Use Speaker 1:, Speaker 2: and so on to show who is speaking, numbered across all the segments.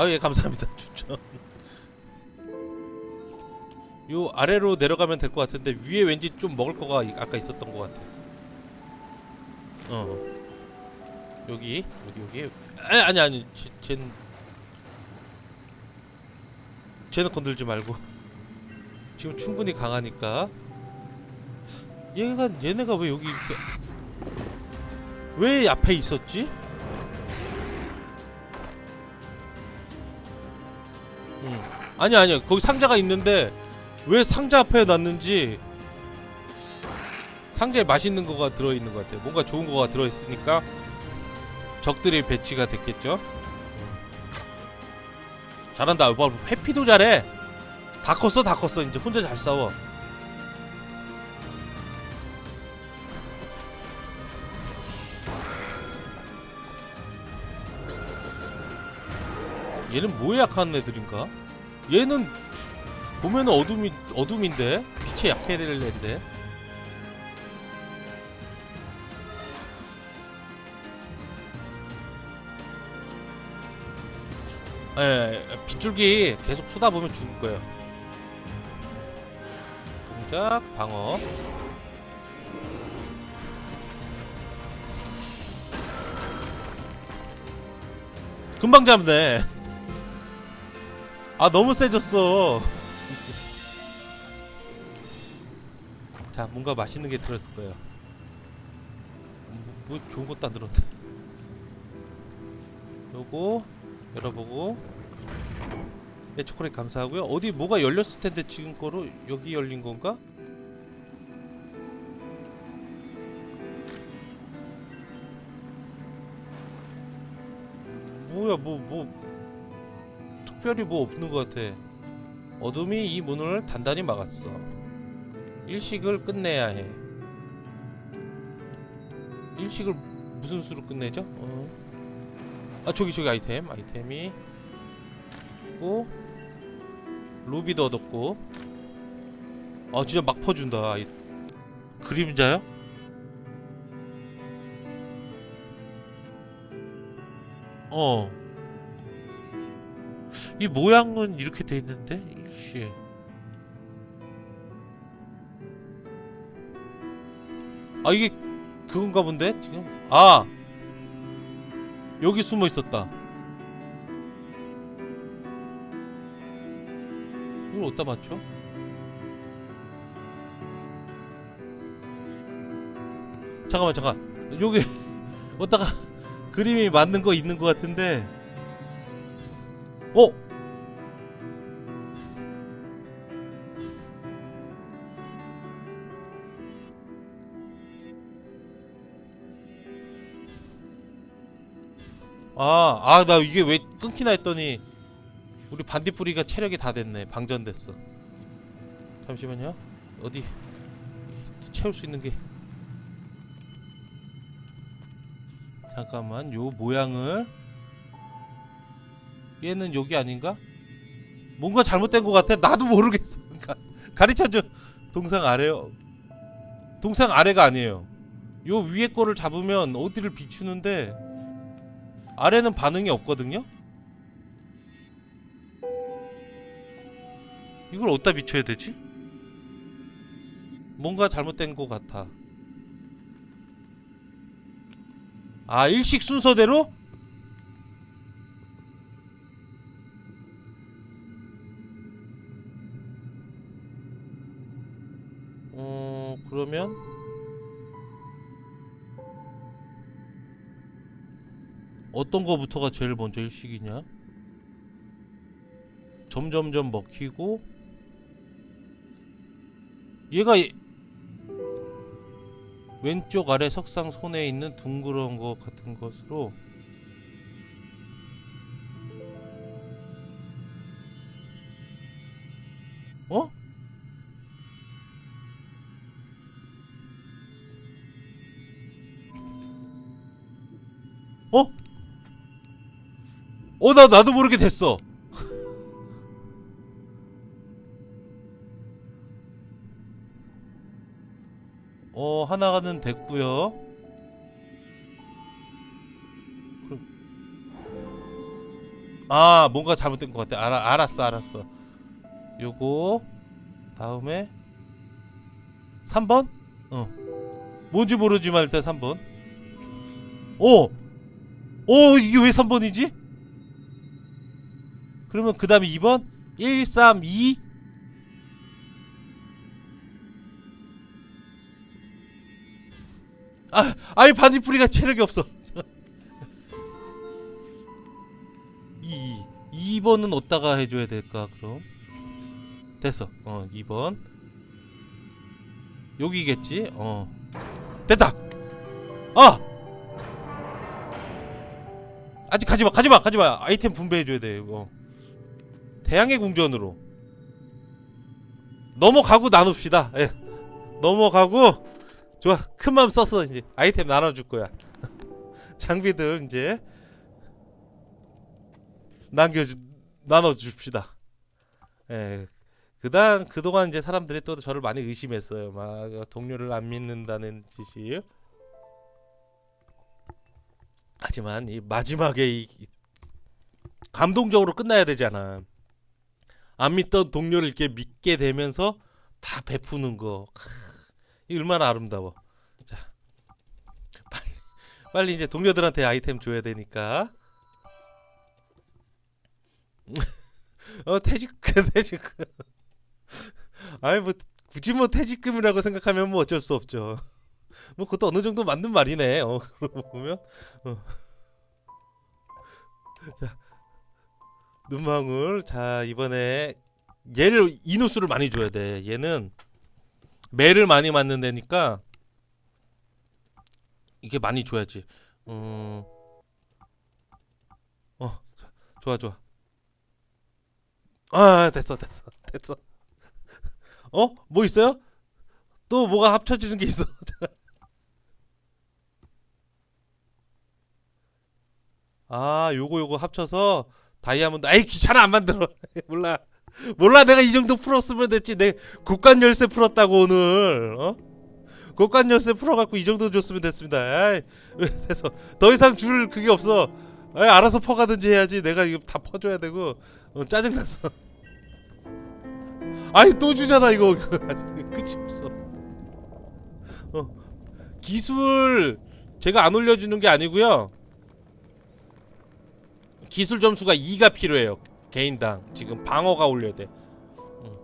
Speaker 1: 아 예 감사합니다. 추천. 요 아래로 내려가면 될 것 같은데 위에 왠지 좀 먹을 거가 이- 아까 있었던 것 같아. 어. 여기 여기 여기. 아니 아니 아니 쟤, 쟤는 쟤는 건들지 말고. 지금 충분히 강하니까. 얘가 얘네가 왜 여기 왜 앞에 있었지? 음. 아니 아니요. 거기 상자가 있는데 왜 상자 앞에 놨는지 상자에 맛있는 거가 들어있는 것 같아요. 뭔가 좋은 거가 들어있으니까 적들이 배치가 됐겠죠? 잘한다. 뭐 해피도 잘해. 다 컸어 다 컸어. 이제 혼자 잘 싸워 얘는 뭐에 약한 애들인가? 얘는 보면은 어둠이 어둠인데 빛에 약해야 될 애인데. 예, 빗줄기 계속 쏟아보면 죽을 거예요. 동작, 방어. 금방 잡네. 아 너무 세졌어. 자 뭔가 맛있는 게 들었을 거예요. 뭐, 뭐 좋은 것도 안 들었네. 요거 열어보고. 네 초콜릿 감사하고요. 어디 뭐가 열렸을 텐데 지금 거로 여기 열린 건가? 뭐야 뭐뭐 특별히 뭐 없는 것 같아. 어둠이 이 문을 단단히 막았어. 일식을 끝내야 해. 일식을 무슨 수로 끝내죠? 어. 아 저기 저기 아이템 아이템이 있고 루비도 얻었고 아 진짜 막 퍼준다 이 그림자요? 어. 이 모양은 이렇게 돼 있는데 이씨. 아 이게 그건가 본데 지금 아 여기 숨어 있었다. 이걸 어디다 맞춰? 잠깐만 잠깐 여기 어디다가 그림이 맞는 거 있는 거 같은데 어? 아, 아, 나 이게 왜 끊기나 했더니 우리 반딧불이가 체력이 다 됐네. 방전됐어. 잠시만요. 어디 채울 수 있는 게 잠깐만. 요 모양을 얘는 여기 아닌가? 뭔가 잘못된 것 같아. 나도 모르겠어. 가, 가르쳐줘. 동상 아래요. 동상 아래가 아니에요. 요 위에 거를 잡으면 어디를 비추는데 아래는 반응이 없거든요. 이걸 어디다 비춰야 되지? 뭔가 잘못된 것 같아. 아 일식 순서대로? 어 그러면 어떤 거부터가 제일 먼저 일식이냐? 점점점 먹히고 얘가 이- 왼쪽 아래 석상 손에 있는 둥그런 것 같은 것으로 어, 나, 나도 모르게 됐어. 어, 하나는 됐고요. 그럼 아 뭔가 잘못된 것 같아 알아, 알았어 알았어 요거 다음에 3번? 어 뭔지 모르지만 일단 3번 오! 오 이게 왜 3번이지? 그러면 그 다음에 2번 1, 3, 2 아, 아이 반딧불이가 체력이 없어. 2 2번은 어디다가 해줘야 될까 그럼? 됐어. 어 2번. 여기겠지? 어. 됐다! 아! 아직 가지마 가지마 가지마! 아이템 분배해줘야 돼 이거 태양의 궁전으로. 넘어가고 나눕시다. 예. 넘어가고 좋아. 큰 마음 써서 이제 아이템 나눠줄 거야. 장비들 이제 남겨주 나눠 줍시다. 예. 그다음 그동안 이제 사람들이 또 저를 많이 의심했어요. 막 동료를 안 믿는다는 짓이 하지만 이 마지막에 이, 이 감동적으로 끝나야 되잖아 안 믿던 동료를 이렇게 믿게 되면서 다 베푸는 거. 크, 이 얼마나 아름다워. 자 빨리 빨리 이제 동료들한테 아이템 줘야 되니까. 어 퇴직금 퇴직금 아이 뭐 굳이 뭐 퇴직금이라고 생각하면 뭐 어쩔 수 없죠. 뭐 그것도 어느 정도 맞는 말이네. 어 그러고 보면. 어. 자 눈망울. 자 이번에 얘를 인후수를 많이 줘야 돼. 얘는 매를 많이 맞는 데니까 이게 많이 줘야지. 음... 어 좋아 좋아. 아 됐어 됐어 됐어. 어? 뭐 있어요? 또 뭐가 합쳐지는 게 있어? 아 요거 요거 합쳐서 다이아몬드. 아이 귀찮아 안 만들어. 몰라. 몰라 내가 이 정도 풀었으면 됐지. 내 국간 열쇠 풀었다고 오늘. 어? 국간 열쇠 풀어갖고 이 정도 줬으면 됐습니다. 아이 됐어 더 이상 줄 그게 없어. 아이 알아서 퍼가든지 해야지. 내가 이거 다 퍼줘야 되고. 어, 짜증났어 아니 또 주잖아 이거. 끝이 없어. 어 기술 제가 안 올려주는 게 아니고요 기술 점수가 2가 필요해요 개인당 지금 방어가 올려야 돼. 음.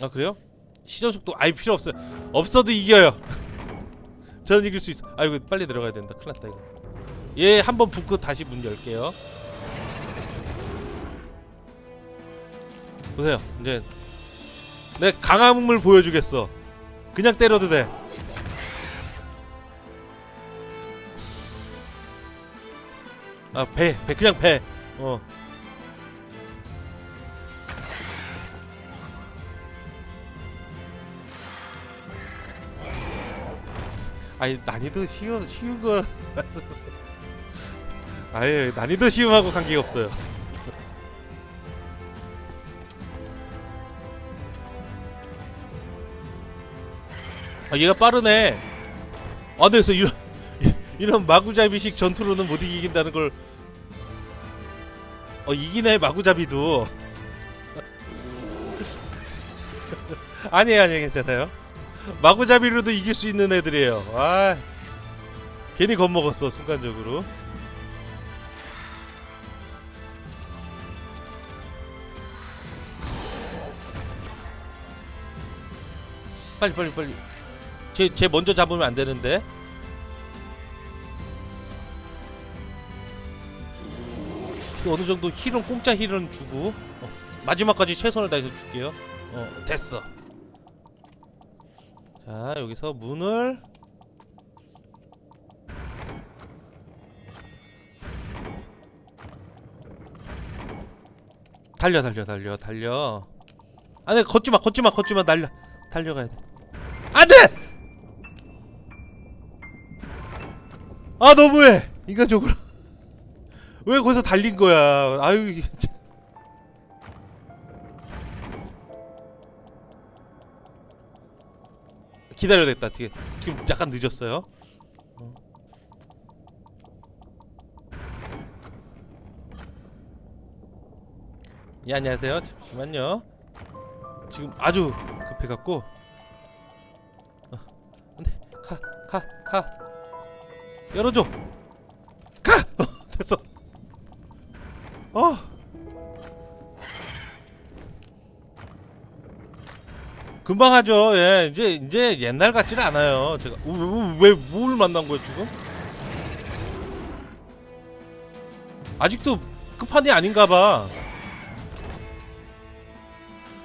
Speaker 1: 아 그래요? 시전 속도 아예 필요 없어요. 없어도 이겨요. 저는 이길 수 있어. 아이고 빨리 들어가야 된다. 큰일 났다 이거. 얘 한번 붙고 다시 문 열게요. 보세요. 이제 내 강함을 보여주겠어. 그냥 때려도 돼. 아, 배, 배, 그냥 배. 어. 아니 난이도 쉬운 쉬운 거 아예 난이도 쉬움하고 관계가 없어요. 아 얘가 빠르네. 아 그래서 이런 이런 마구잡이식 전투로는 못 이긴다는 걸 어 이기네 마구잡이도. 아니에요 아니에요 괜찮아요. 마구잡이로도 이길 수 있는 애들이에요. 아 괜히 겁먹었어 순간적으로. 빨리 빨리 빨리. 쟤, 쟤 먼저 잡으면 안 되는데 어느 정도 힐은 공짜 힐은 주고 어, 마지막까지 최선을 다해서 줄게요. 어 됐어. 자 여기서 문을 달려 달려 달려 달려. 아니 걷지 마 걷지 마 걷지 마 달려 달려가야 돼. 안돼. 아 너무해 인간적으로. 왜 거기서 달린 거야? 아유 이게 기다려야겠다. 되게 지금 약간 늦었어요. 어. 예 안녕하세요. 잠시만요. 지금 아주 급해갖고 어, 안돼 가 가 가 열어줘 가 됐어. 어. 금방 하죠. 예 이제 이제 옛날 같지는 않아요. 제가 왜뭘 만난 거예요 지금? 아직도 끝판이 아닌가봐.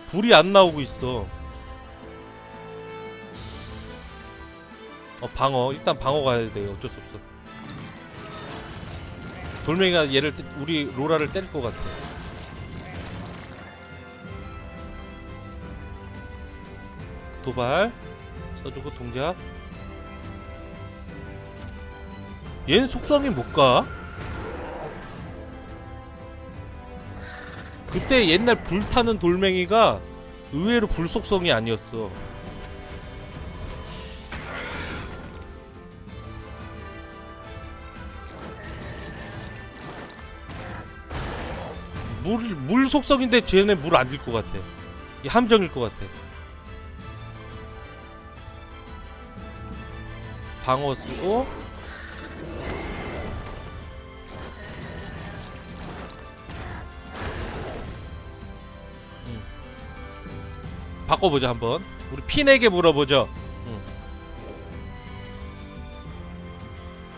Speaker 1: 불이 안 나오고 있어. 어 방어. 일단 방어 가야 돼요. 어쩔 수 없어. 돌멩이가 얘를 때- 우리 로라를 때릴 것 같아 도발 써주고 동작 얘는 속성이 뭘까? 그때 옛날 불타는 돌멩이가 의외로 불속성이 아니었어. 물, 물 속성인데 쟤네 물안질것 같아. 이 함정일 것 같아. 방어 쓰고 바꿔보자 한번 우리 핀에게 물어보죠 응.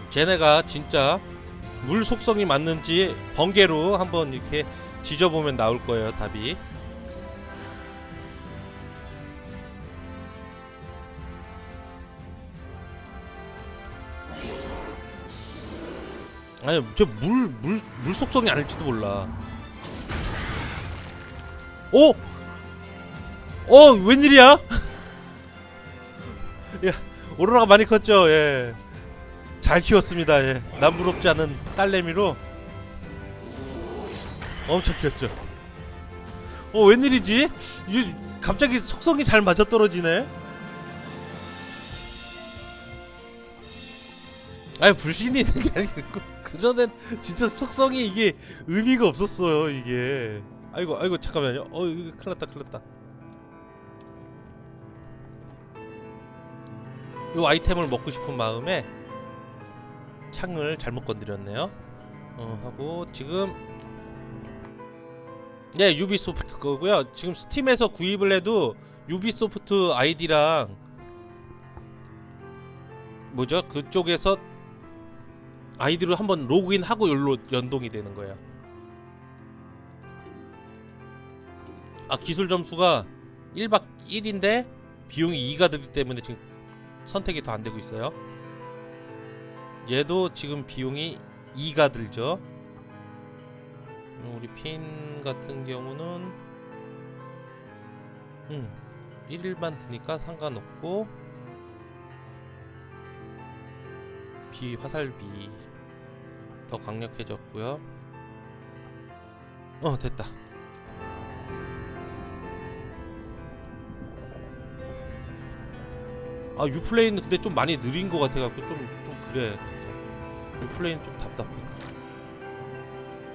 Speaker 1: 쟤네가 진짜 물 속성이 맞는지 번개로 한번 이렇게 지져보면 나올 거예요 답이 아니 저 물 물 물 속성이 아닐지도 몰라 오! 어 웬일이야? 야 오로라가 많이 컸죠 예. 잘 키웠습니다 예. 남부럽지 않은 딸내미로 엄청 키웠죠? 어 웬일이지? 이 갑자기 속성이 잘 맞아 떨어지네. 아니 불신이 있는 게 아니고 그 전엔 진짜 속성이 이게 의미가 없었어요 이게. 아이고 아이고 잠깐만요. 어 이거 큰일 났다 큰일 났다. 요 아이템을 먹고 싶은 마음에 창을 잘못 건드렸네요. 어, 하고 지금 네 유비소프트 거고요. 지금 스팀에서 구입을 해도 유비소프트 아이디랑 뭐죠? 그쪽에서 아이디로 한번 로그인하고 열로 연동이 되는 거예요. 아 기술 점수가 1박 1인데 비용이 2가 들기 때문에 지금 선택이 더 안 되고 있어요. 얘도 지금 비용이 2가 들죠. 음, 우리 핀 같은 경우는 음 1일만 드니까 상관없고 비 화살비 더 강력해졌고요. 어 됐다. 아 유플레이는 근데 좀 많이 느린 것 같아갖고 좀 좀 그래 진짜 유플레이는 좀 답답해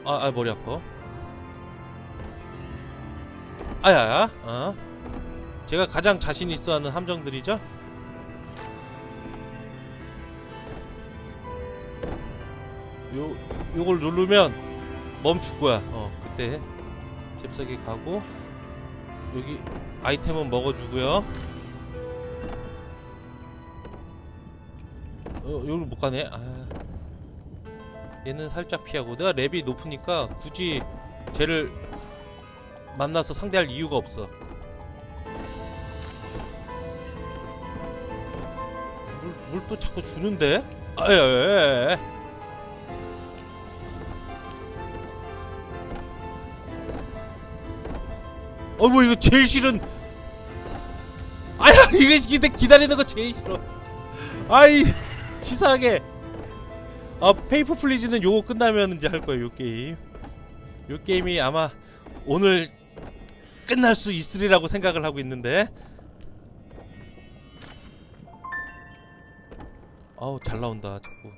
Speaker 1: 아, 아 머리 아파? 아야야 아 제가 가장 자신 있어 하는 함정들이죠? 요 요걸 누르면 멈출 거야. 어 그때 잽싸게 가고 여기 아이템은 먹어 주고요. 어, 여기를 못 가네. 아. 얘는 살짝 피하고 내가 랩이 높으니까 굳이 쟤를 만나서 상대할 이유가 없어. 물 또 자꾸 주는데? 아야야야. 어뭐 이거 제일 싫은. 아야 이거 기다리는 거 제일 싫어. 아이 치사하게 아 페이퍼 플리즈는 요거 끝나면 이제 할 거예요 요 게임. 요 게임이 아마 오늘 끝날 수 있으리라고 생각을 하고 있는데. 아우 잘 나온다 자꾸.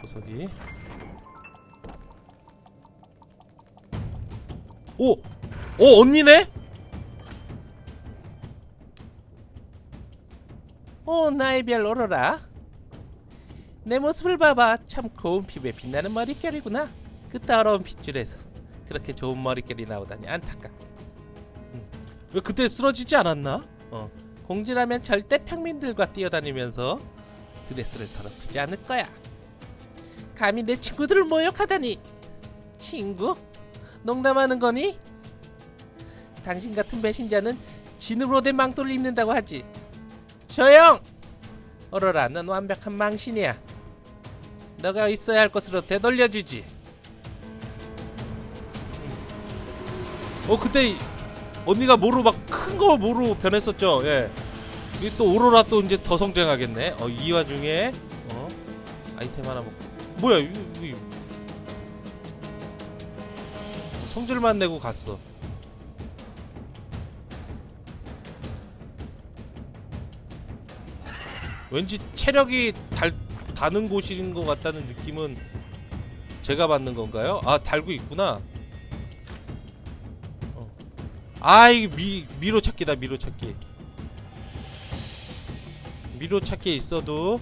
Speaker 1: 보석이. 오! 오 언니네? 오 나의 별 오로라 내 모습을 봐봐 참 고운 피부에 빛나는 머릿결이구나 그 더러운 핏줄에서 그렇게 좋은 머릿결이 나오다니 안타깝다 음. 왜 그때 쓰러지지 않았나? 어. 공주라면 절대 평민들과 뛰어다니면서 드레스를 더럽히지 않을 거야 감히 내 친구들을 모욕하다니 친구? 농담하는 거니? 당신 같은 배신자는 진으로 된 망토를 입는다고 하지 조용! 어러라 넌 완벽한 망신이야 너가 있어야 할 곳으로 되돌려주지. 어 그때 이- 언니가 뭐로 막 큰거 뭐로 변했었죠. 예. 이게 또 오로라 또 이제 더 성장하겠네. 어 이 와중에 어 아이템 하나 먹고. 뭐야 이거 성질만 내고 갔어. 왠지 체력이 달, 다는 곳인 것 같다는 느낌은 제가 받는 건가요? 아 달고 있구나 어. 아 이게 미, 미로 찾기다 미로 찾기 미로 찾기에 있어도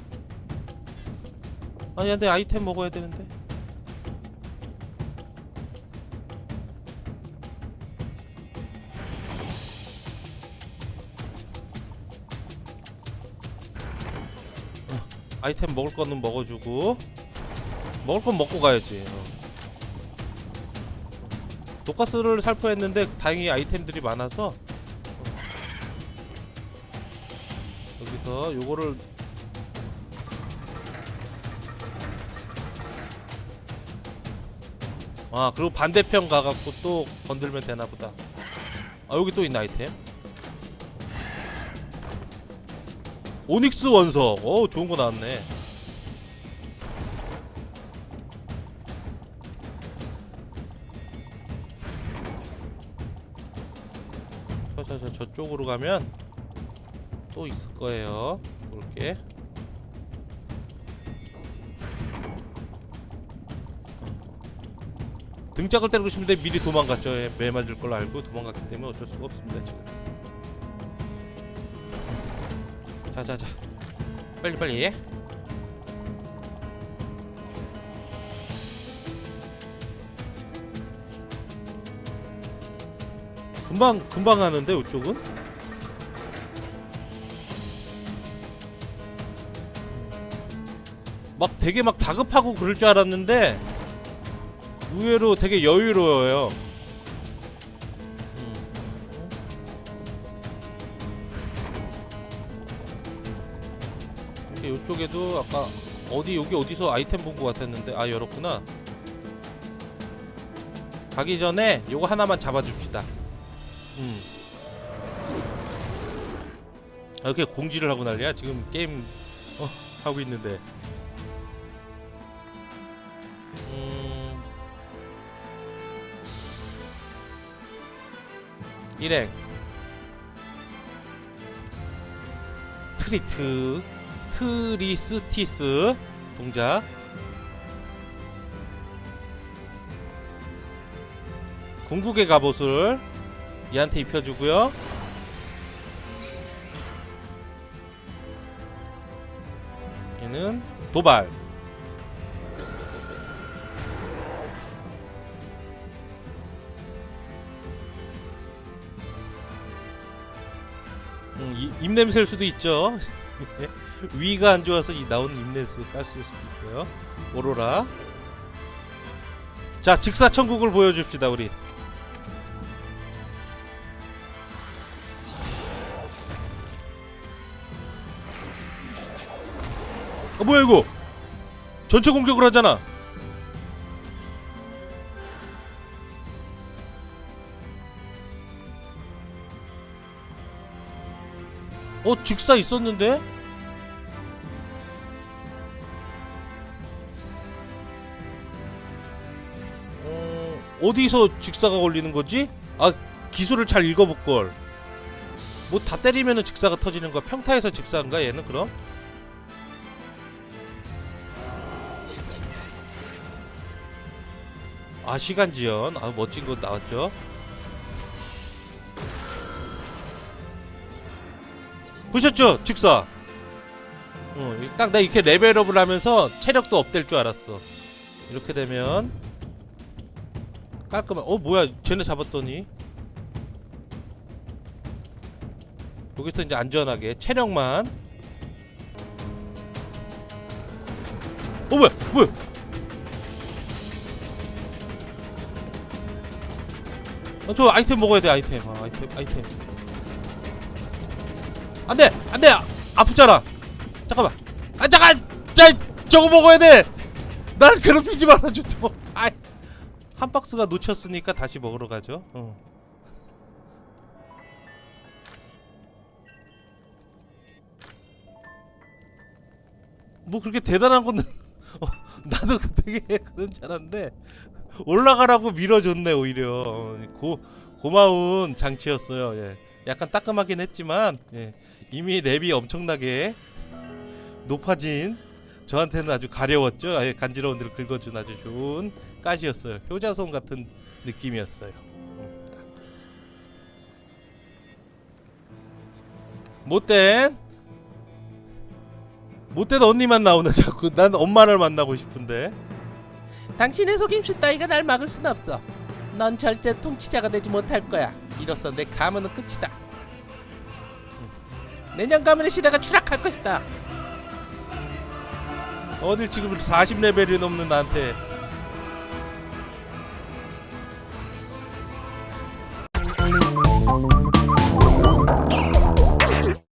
Speaker 1: 아니 근데 아이템 먹어야 되는데 아이템 먹을 거는 먹어주고 먹을 건 먹고 가야지. 어. 독가스를 살포했는데 다행히 아이템들이 많아서 어. 여기서 요거를 아 그리고 반대편 가갖고 또 건들면 되나보다. 아 여기 또 있네 아이템. 오닉스 원석. 어 좋은 거 나왔네. 저저저 저쪽으로 가면 또 있을 거예요. 볼게. 등짝을 때리고 싶은데 미리 도망갔죠. 예, 매 맞을 걸 알고 도망갔기 때문에 어쩔 수가 없습니다 지금. 자자자. 빨리 빨리. 금방 금방 하는데 이쪽은? 막 되게 막 다급하고 그럴 줄 알았는데 의외로 되게 여유로워요. 이쪽에도 아까 어디 여기 어디서 아이템 본 것 같았는데 아 열었구나. 가기 전에 요거 하나만 잡아줍시다. 음. 아, 이렇게 공지를 하고 난리야 지금 게임 어, 하고 있는데. 음. 일행 트리트 트리스티스 동작. 궁극의 갑옷을 얘한테 입혀주고요. 얘는 도발. 음, 이- 입냄새일 수도 있죠. 위가 안 좋아서 이 나온 입냄새 가스일 수도 있어요. 오로라. 자, 직사천국을 보여줍시다 우리. 어 뭐야 이거? 전체 공격을 하잖아. 어 직사 있었는데? 어디서 직사가 걸리는 거지? 아 기술을 잘 읽어볼걸. 뭐 다 때리면 직사가 터지는 거야. 평타에서 직사인가 얘는 그럼? 아 시간지연. 아 멋진 거 나왔죠? 보셨죠? 직사. 어, 딱나 이렇게 레벨업을 하면서 체력도 업될 줄 알았어. 이렇게 되면 깔끔한. 어 뭐야? 쟤네 잡았더니 여기서 이제 안전하게 체력만. 어 뭐야? 뭐야? 어, 저 아이템 먹어야 돼 아이템. 아, 아이템 아이템. 안돼 안돼 아프잖아. 잠깐만. 아 잠깐. 자 저거 먹어야 돼. 날 괴롭히지 말아줘. 아이. 한 박스가 놓쳤으니까 다시 먹으러 가죠. 어. 뭐 그렇게 대단한 건 어, 나도 되게 그런 줄 알았는데 올라가라고 밀어줬네 오히려 어, 고 고마운 장치였어요. 예. 약간 따끔하긴 했지만 예. 이미 랩이 엄청나게 높아진 저한테는 아주 가려웠죠. 아예 간지러운 데를 긁어준 아주 좋은 가시였어요. 효자손 같은 느낌이었어요. 음, 딱. 못된 못된 언니만 나오네 자꾸. 난 엄마를 만나고 싶은데. 당신의 속임수 따위가 날 막을 순 없어. 넌 절대 통치자가 되지 못할 거야. 이로써 내 가문은 끝이다. 음. 내년 가문의 시대가 추락할 것이다. 어딜 지금 40레벨이 넘는 나한테